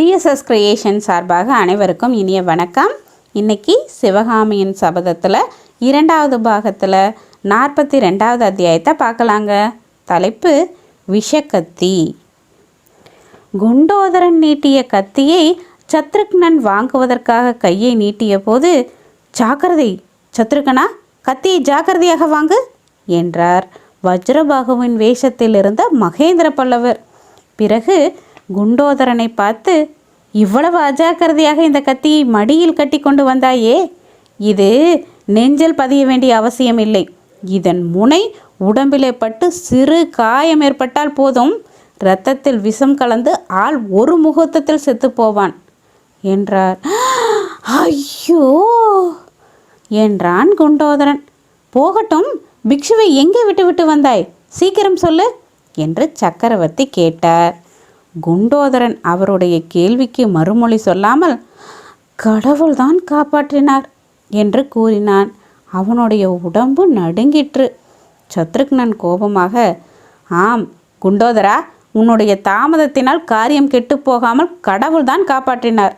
BSS creation சார்பாக அனைவருக்கும் இனிய வணக்கம். இன்னைக்கு சிவகாமியின் சபதத்தில் இரண்டாவது பாகத்தில் நாற்பத்தி ரெண்டாவது அத்தியாயத்தை பார்க்கலாங்க. தலைப்பு விஷக்கத்தி. குண்டோதரன் நீட்டிய கத்தியை சத்ருக்னன் வாங்குவதற்காக கையை நீட்டிய போது ஜாக்கிரதை சத்ருகனா கத்தியை ஜாக்கிரதையாக வாங்கு என்றார். வஜ்ரபாகுவின் வேஷத்தில் இருந்த மகேந்திர பல்லவர். பிறகு குண்டோதரனை பார்த்து இவ்வளவு அஜாக்கிரதையாக இந்த கத்தியை மடியில் கட்டி கொண்டு வந்தாயே? இது நெஞ்சில் பதிய வேண்டிய அவசியம் இல்லை இதன் முனை உடம்பிலே பட்டு சிறு காயம் ஏற்பட்டால் போதும். இரத்தத்தில் விஷம் கலந்து ஆள் ஒரு முகூர்த்தத்தில் செத்து போவான் என்றார். ஐயோ! என்றான் குண்டோதரன். போகட்டும். பிக்ஷுவை எங்கே விட்டுவிட்டு வந்தாய்? சீக்கிரம் சொல்லு என்று சக்கரவர்த்தி கேட்டார். குண்டோதரன் அவருடைய கேள்விக்கு மறுமொழி சொல்லாமல் கடவுள்தான் காப்பாற்றினார் என்று கூறினான். அவனுடைய உடம்பு நடுங்கிற்று. சத்ருக்னன் கோபமாக ஆம் குண்டோதரா உன்னுடைய தாமதத்தினால் காரியம் கெட்டுப் போகாமல் கடவுள்தான் காப்பாற்றினார்.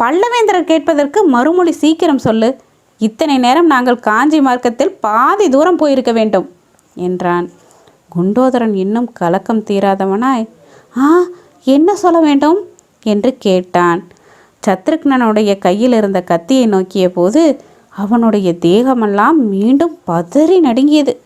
பல்லவேந்திரர் கேட்பதற்கு மறுமொழி சீக்கிரம் சொல்லு. இத்தனை நேரம் நாங்கள் காஞ்சி மார்க்கத்தில் பாதி தூரம் போயிருக்க வேண்டும் என்றான். குண்டோதரன் இன்னும் கலக்கம் தீராதவனாய் ஆ என்ன சொல்ல வேண்டும்? என்று கேட்டான். சத்ருக்னனுடைய கையில் இருந்த கத்தியை நோக்கிய போது அவனுடைய தேகமெல்லாம் மீண்டும் பதறி நடுங்கியது.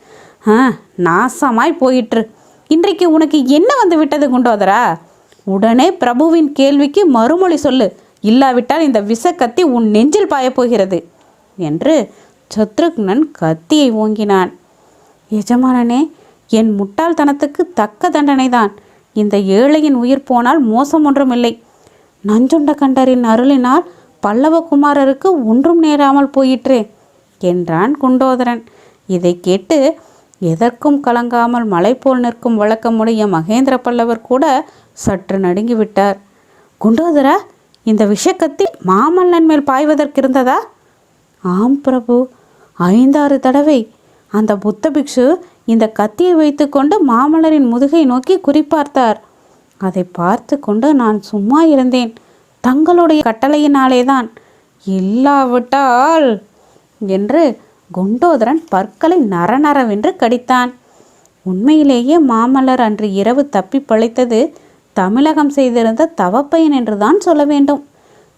ஆ நாசமாய் போயிற்று. இன்றைக்கு உனக்கு என்ன வந்து விட்டது குண்டோதரா? உடனே பிரபுவின் கேள்விக்கு மறுமொழி சொல்லு. இல்லாவிட்டால் இந்த விஷக்கத்தி உன் நெஞ்சில் பாயப்போகிறது என்று சத்ருக்னன் கத்தியை ஓங்கினான். எஜமானனே என் முட்டாள்தனத்துக்கு தக்க தண்டனைதான். இந்த ஏழையின் உயிர் போனால் மோசம் ஒன்றுமில்லை. நஞ்சுண்ட கண்டரின் அருளினால் பல்லவகுமாரருக்கு ஒன்றும் நேராமல் போயிற்றே என்றான் குண்டோதரன். இதை கேட்டு எதற்கும் கலங்காமல் மலை போல் நிற்கும் வழக்கமுடைய மகேந்திர பல்லவர் கூட சற்று நடுங்கிவிட்டார். குண்டோதரா இந்த விஷக்கத்தி மாமல்லன் மேல் பாய்வதற்கு இருந்ததா? ஆம் பிரபு ஐந்தாறு தடவை அந்த புத்த பிக்ஷு இந்த கத்தியை வைத்துக்கொண்டு மாமல்லரின் முதுகை நோக்கி குறிப்பார்த்தார். அதை பார்த்து கொண்டு நான் சும்மா இருந்தேன். தங்களுடைய கட்டளையினாலேதான். இல்லாவிட்டால் என்று குண்டோதரன் பற்களை நரநரவென்று கடித்தான். உண்மையிலேயே மாமல்லர் அன்று இரவு தப்பி பழைத்தது தமிழகம் செய்திருந்த தவப்பையன் என்றுதான் சொல்ல வேண்டும்.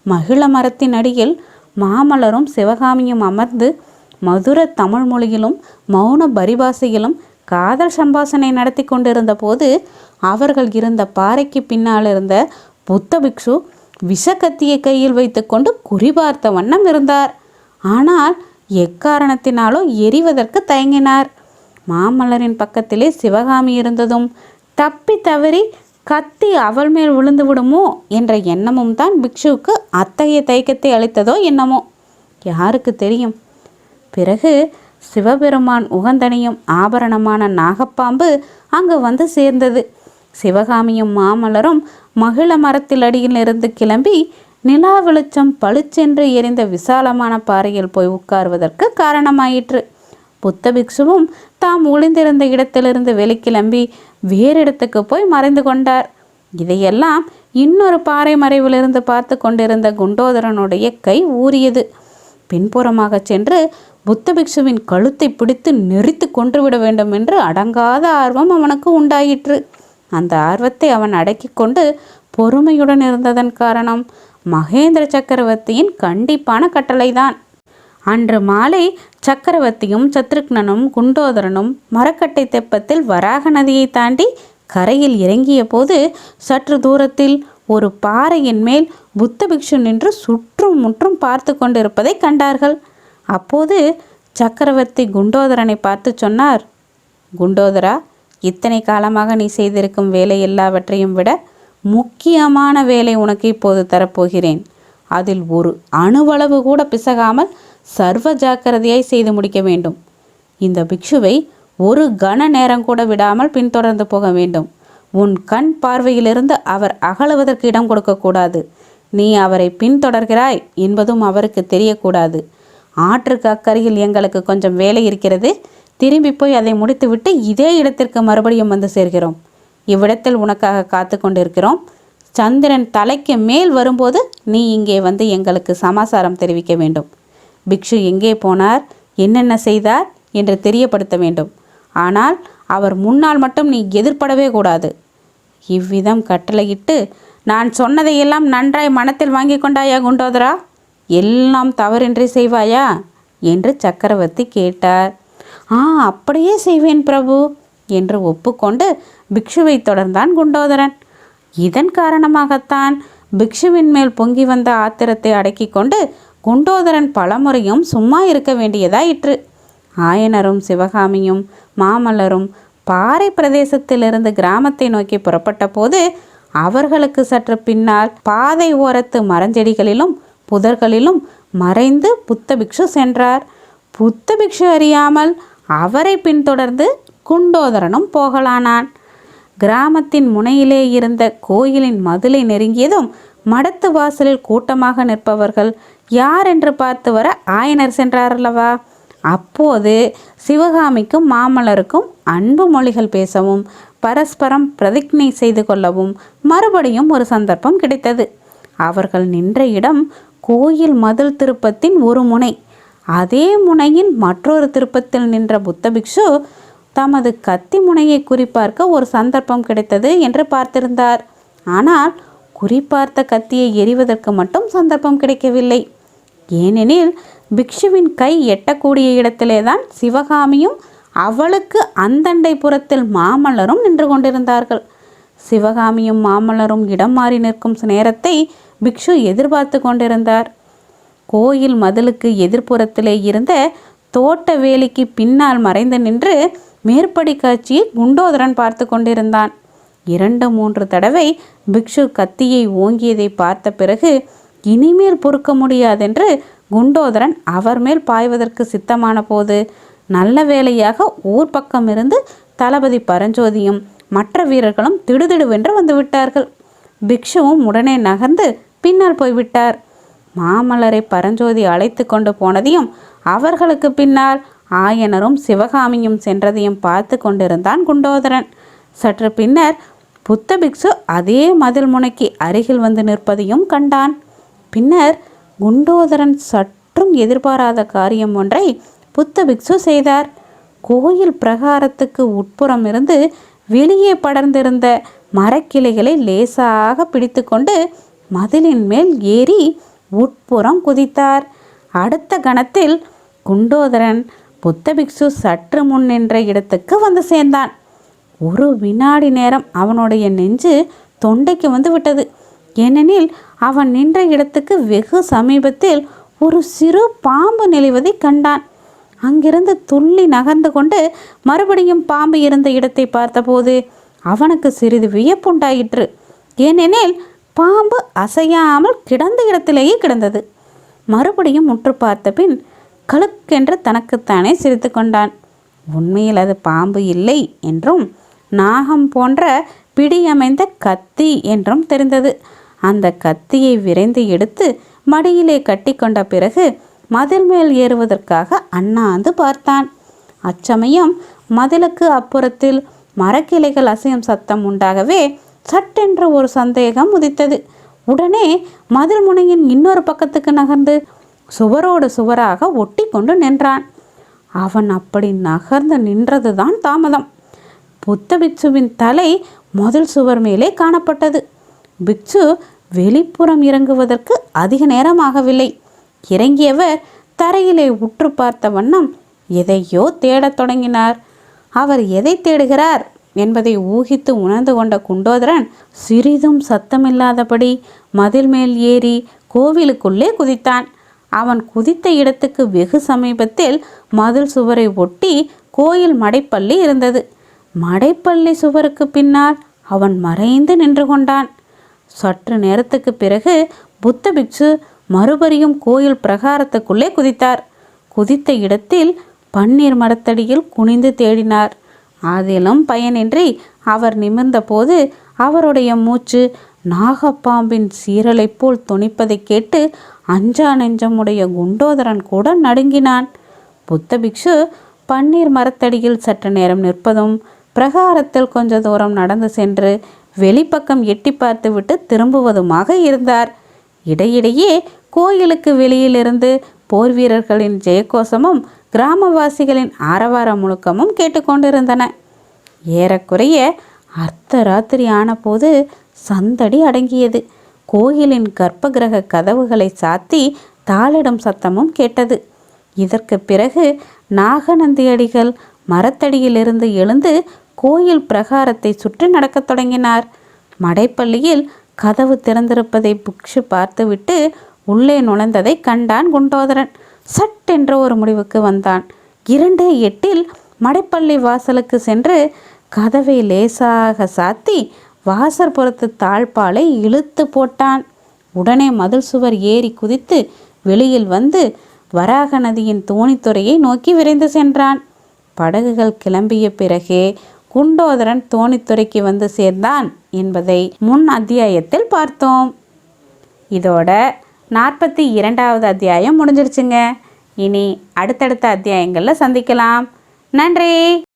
மகிழ மரத்தின் அடியில் மாமல்லரும் சிவகாமியும் அமர்ந்து மதுர தமிழ் மொழியிலும் மௌன பரிபாசையிலும் காதல் சம்பாஷணை நடத்தி கொண்டிருந்த போது அவர்கள் இருந்த பாறைக்கு பின்னால் இருந்த புத்த பிக்ஷு விஷக்கத்தியை கையில் வைத்துக்கொண்டு குறிபார்த்த வண்ணம் இருந்தார். ஆனால் எக்காரணத்தினாலோ எரிவதற்கு தயங்கினார். மாமல்லரின் பக்கத்திலே சிவகாமி இருந்ததும் தப்பி தவறி கத்தி அவள் மேல் விழுந்து விடுமோ? என்ற எண்ணமும் தான் பிக்ஷுவுக்கு அத்தகைய தயக்கத்தை அளித்ததோ என்னமோ. யாருக்கு தெரியும்? பிறகு சிவபெருமான் உகந்தனையும் ஆபரணமான நாகப்பாம்பு அங்கு வந்து சேர்ந்தது. சிவகாமியும் மாமலரும் மகிழ மரத்தில் அடியில் இருந்து கிளம்பி நிலா வெளிச்சம் பளிச்சென்று எரிந்த விசாலமான பாறையில் போய் உட்காருவதற்கு காரணமாயிற்று. புத்த பிக்ஷுவும் தாம் ஒளிந்திருந்த இடத்திலிருந்து வெளிக்கிளம்பி வேறு இடத்துக்கு போய் மறைந்து கொண்டார். இதையெல்லாம் இன்னொரு பாறை மறைவிலிருந்து பார்த்து கொண்டிருந்த குண்டோதரனுடைய கை ஊறியது. பின்புறமாக சென்று புத்த பிக்ஷுவின் கழுத்தை பிடித்து நெறித்து கொன்றுவிட வேண்டும் என்று அடங்காத ஆர்வம் அவனுக்கு உண்டாயிற்று. அந்த ஆர்வத்தை அவன் அடக்கி கொண்டு பொறுமையுடன் இருந்ததன் காரணம் மகேந்திர சக்கரவர்த்தியின் கண்டிப்பான கட்டளைதான். அன்று மாலை சக்கரவர்த்தியும் சத்ருக்னனும் குண்டோதரனும் மரக்கட்டை தெப்பத்தில் வராக நதியை தாண்டி கரையில் இறங்கிய போது சற்று தூரத்தில் ஒரு பாறையின் மேல் புத்த பிக்ஷு நின்று சுற்றும் முற்றும் பார்த்து கொண்டிருப்பதை கண்டார்கள். அப்போது சக்கரவர்த்தி குண்டோதரனை பார்த்து சொன்னார் குண்டோதரா இத்தனை காலமாக நீ செய்திருக்கும் வேலை எல்லாவற்றையும் விட முக்கியமான வேலை உனக்கு இப்போது தரப்போகிறேன். அதில் ஒரு அணுவளவு கூட பிசகாமல் சர்வ ஜாக்கிரதையாய் செய்து முடிக்க வேண்டும். இந்த பிக்ஷுவை ஒரு கன நேரம் கூட விடாமல் பின்தொடர்ந்து போக வேண்டும். உன் கண் பார்வையிலிருந்து அவர் அகலுவதற்கு இடம் கொடுக்கக்கூடாது. நீ அவரை பின்தொடர்கிறாய் என்பதும் அவருக்கு தெரியக்கூடாது. ஆற்றுக்கு அக்கறையில் எங்களுக்கு கொஞ்சம் வேலை இருக்கிறது. திரும்பி போய் அதை முடித்துவிட்டு இதே இடத்திற்கு மறுபடியும் வந்து சேர்கிறோம். இவ்விடத்தில் உனக்காக காத்து கொண்டிருக்கிறோம். சந்திரன் தலைக்கு மேல் வரும்போது நீ இங்கே வந்து எங்களுக்கு சமாசாரம் தெரிவிக்க வேண்டும். பிக்ஷு எங்கே போனார்? என்னென்ன செய்தார்? என்று தெரியப்படுத்த வேண்டும். ஆனால் அவர் முன்னால் மட்டும் நீ எதிர்ப்படவே கூடாது. இவ்விதம் கட்டளையிட்டு நான் சொன்னதையெல்லாம் நன்றாய் மனத்தில் வாங்கி கொண்டாயா குண்டோதரா? எல்லாம் தவறின்றி செய்வாயா? என்று சக்கரவர்த்தி கேட்டார். ஆ அப்படியே செய்வேன் பிரபு என்று ஒப்புக்கொண்டு பிக்ஷுவை தொடர்ந்தான் குண்டோதரன். இதன் காரணமாகத்தான் பிக்ஷுவின் மேல் பொங்கி வந்த ஆத்திரத்தை அடக்கிக் கொண்டு குண்டோதரன் பலமுறையும் சும்மா இருக்க வேண்டியதாயிற்று. ஆயனரும் சிவகாமியும் மாமல்லரும் பாறை பிரதேசத்திலிருந்து கிராமத்தை நோக்கி புறப்பட்ட போது அவர்களுக்கு சற்று பின்னால் பாதை ஓரத்து மரஞ்செடிகளிலும் புதர்களிலும் மறைந்து புத்த பிக்ஷு சென்றார். புத்த பிக்ஷு அறியாமல் அவரை பின்தொடர்ந்து குண்டோதரனும் போகலானான். கிராமத்தின் முனையிலே இருந்த கோயிலின் மதிலை நெருங்கியதும் மடத்து வாசலில் கூட்டமாக நிற்பவர்கள் யார் என்று பார்த்து வர ஆயனர் சென்றாரல்லவா? அப்போது சிவகாமிக்கும் மாமல்லருக்கும் அன்பு மொழிகள் பேசவும் பரஸ்பரம் பிரதிஜை செய்து கொள்ளவும் மறுபடியும் ஒரு சந்தர்ப்பம் கிடைத்தது. அவர்கள் நின்ற இடம் கோயில் மதில் திருப்பத்தின் ஒரு முனை. அதே முனையின் மற்றொரு திருப்பத்தில் நின்ற புத்த பிக்ஷு தமது கத்தி முனையை குறிப்பார்க்க ஒரு சந்தர்ப்பம் கிடைத்தது என்று பார்த்திருந்தார். ஆனால் குறிப்பார்த்த கத்தியை எறிவதற்கு மட்டும் சந்தர்ப்பம் கிடைக்கவில்லை. ஏனெனில் பிக்ஷுவின் கை எட்டக்கூடிய இடத்திலே தான் சிவகாமியும் அவளுக்கு அந்தண்டை புறத்தில் மாமல்லரும் நின்று கொண்டிருந்தார்கள். சிவகாமியும் மாமல்லரும் இடம் மாறி நிற்கும் நேரத்தை பிக்ஷு எதிர்பார்த்து கொண்டிருந்தார். கோயில் மதிலுக்கு எதிர்ப்புறத்திலே இருந்த தோட்ட வேலிக்கு பின்னால் மறைந்து நின்று மேற்படி காட்சியை குண்டோதரன் பார்த்து கொண்டிருந்தான். இரண்டு மூன்று தடவை பிக்ஷு கத்தியை ஓங்கியதை பார்த்த பிறகு இனிமேல் பொறுக்க முடியாதென்று குண்டோதரன் அவர் மேல் பாய்வதற்கு சித்தமான போது நல்ல வேளையாக ஊர் பக்கம் இருந்து தளபதி பரஞ்சோதியும் மற்ற வீரர்களும் திடுதிடுவென்று வந்துவிட்டார்கள் பிக்ஷுவும் உடனே நகர்ந்து பின்னால் போய்விட்டார். மாமல்லரை பரஞ்சோதி அழைத்து கொண்டு போனதையும் அவர்களுக்கு பின்னால் ஆயனரும் சிவகாமியும் சென்றதையும் பார்த்து கொண்டிருந்தான் குண்டோதரன். சற்று பின்னர் புத்த பிக்ஷு அதே மதில் முனைக்கு அருகில் வந்து நிற்பதையும் கண்டான். பின்னர் குண்டோதரன் சற்றும் எதிர்பாராத காரியம் ஒன்றை புத்த பிக்ஷு செய்தார். கோயில் பிரகாரத்துக்கு உட்புறம் இருந்து வெளியே படர்ந்திருந்த மரக்கிளைகளை லேசாக பிடித்துக்கொண்டு மதிலின் மேல் ஏறி உட்புறம் குதித்தார். அடுத்த கணத்தில் குண்டோதரன் புத்த பிக்ஷு சற்று முன் நின்ற இடத்துக்கு வந்து சேர்ந்தான். ஒரு வினாடி நேரம் அவனுடைய நெஞ்சு தொண்டைக்கு வந்து விட்டது. ஏனெனில் அவன் நின்ற இடத்துக்கு வெகு சமீபத்தில் ஒரு சிறு பாம்பு நெளிவதை கண்டான். அங்கிருந்து துள்ளி நகர்ந்து கொண்டு மறுபடியும் பாம்பு இருந்த இடத்தை பார்த்தபோது அவனுக்கு சிறிது வியப்புண்டாயிற்று. ஏனெனில் பாம்பு அசையாமல் கிடந்த இடத்திலேயே கிடந்தது. மறுபடியும் முற்று பார்த்த பின் கழுக்கென்று தனக்குத்தானே சிரித்து கொண்டான். உண்மையில் அது பாம்பு இல்லை என்றும் நாகம் போன்ற பிடியமைந்த கத்தி என்றும் தெரிந்தது. அந்த கத்தியை விரைந்து எடுத்து மடியிலே கட்டி கொண்ட பிறகு மதில் மேல் ஏறுவதற்காக அண்ணாந்து பார்த்தான். அச்சமயம் மதிலுக்கு அப்புறத்தில் மரக்கிளைகள் அசையும் சத்தம் உண்டாகவே சட்டென்ற ஒரு சந்தேகம் உதித்தது. உடனே மதில் முனையின் இன்னொரு பக்கத்துக்கு நகர்ந்து சுவரோடு சுவராக ஒட்டி கொண்டு நின்றான். அவன் அப்படி நகர்ந்து நின்றதுதான் தாமதம். புத்த பிக்ஷுவின் தலை முதல் சுவர் மேலே காணப்பட்டது. பிக்ஷு வெளிப்புறம் இறங்குவதற்கு அதிக நேரமாகவில்லை. இறங்கியவர் தரையிலே உற்று பார்த்த வண்ணம் எதையோ தேடத் தொடங்கினார். அவர் எதை தேடுகிறார்? என்பதை ஊகித்து உணர்ந்து கொண்ட குண்டோதரன் சிறிதும் சத்தமில்லாதபடி மதில் மேல் ஏறி கோவிலுக்குள்ளே குதித்தான். அவன் குதித்த இடத்துக்கு வெகு சமீபத்தில் மதில் சுவரை ஒட்டி கோயில் மடைப்பள்ளி இருந்தது. மடைப்பள்ளி சுவருக்கு பின்னால் அவன் மறைந்து நின்று கொண்டான். சற்று நேரத்துக்கு பிறகு புத்த பிக்ஷு மறுபடியும் கோயில் பிரகாரத்துக்குள்ளே குதித்தார். குதித்த இடத்தில் பன்னீர் மரத்தடியில் குனிந்து தேடினார். அதிலும் பயனின்றி அவர் நிமிர்ந்தபோது அவருடைய மூச்சு நாகப்பாம்பின் சீரலைப் போல் துணிப்பதை கேட்டு அஞ்சா நெஞ்சமுடைய குண்டோதரன் கூட நடுங்கினான். புத்த பிக்ஷு பன்னீர் மரத்தடியில் சற்று நேரம் நிற்பதும் பிரகாரத்தில் கொஞ்ச தூரம் நடந்து சென்று வெளிப்பக்கம் எட்டி பார்த்துவிட்டு திரும்புவதுமாக இருந்தார். இடையிடையே கோயிலுக்கு வெளியிலிருந்து போர் வீரர்களின் ஜெயகோஷமும் கிராமவாசிகளின் ஆரவார முழுக்கமும் கேட்டுக்கொண்டிருந்தன. ஏறக்குறைய அர்த்தராத்திரி ஆனபோது சந்தடி அடங்கியது. கோயிலின் கர்ப்பகிரக கதவுகளை சாத்தி தாளிடும் சத்தமும் கேட்டது. இதற்கு பிறகு நாகநந்தியடிகள் மரத்தடியிலிருந்து எழுந்து கோயில் பிரகாரத்தை சுற்றி நடக்கத் தொடங்கினார். மடைப்பள்ளியில் கதவு திறந்திருப்பதை புக்ஷு பார்த்துவிட்டு உள்ளே நுழைந்ததை கண்டான் குண்டோதரன். சட்டென்ற ஒரு முடிவுக்கு வந்தான். இரண்டு எட்டில் மடைப்பள்ளி வாசலுக்கு சென்று கதவை லேசாக சாத்தி வாசற்புறத்து தாழ்பாலை இழுத்து போட்டான். உடனே மதில் சுவர் ஏறி குதித்து வெளியில் வந்து வராக நதியின் தோணித்துறையை நோக்கி விரைந்து சென்றான். படகுகள் கிளம்பிய பிறகே குண்டோதரன் தோணித்துறைக்கு வந்து சேர்ந்தான் என்பதை முன் அத்தியாயத்தில் பார்த்தோம். இதோட நாற்பத்தி இரண்டாவது அத்தியாயம் முடிஞ்சிருச்சுங்க. இனி அடுத்தடுத்த அத்தியாயங்களில் சந்திக்கலாம். நன்றி.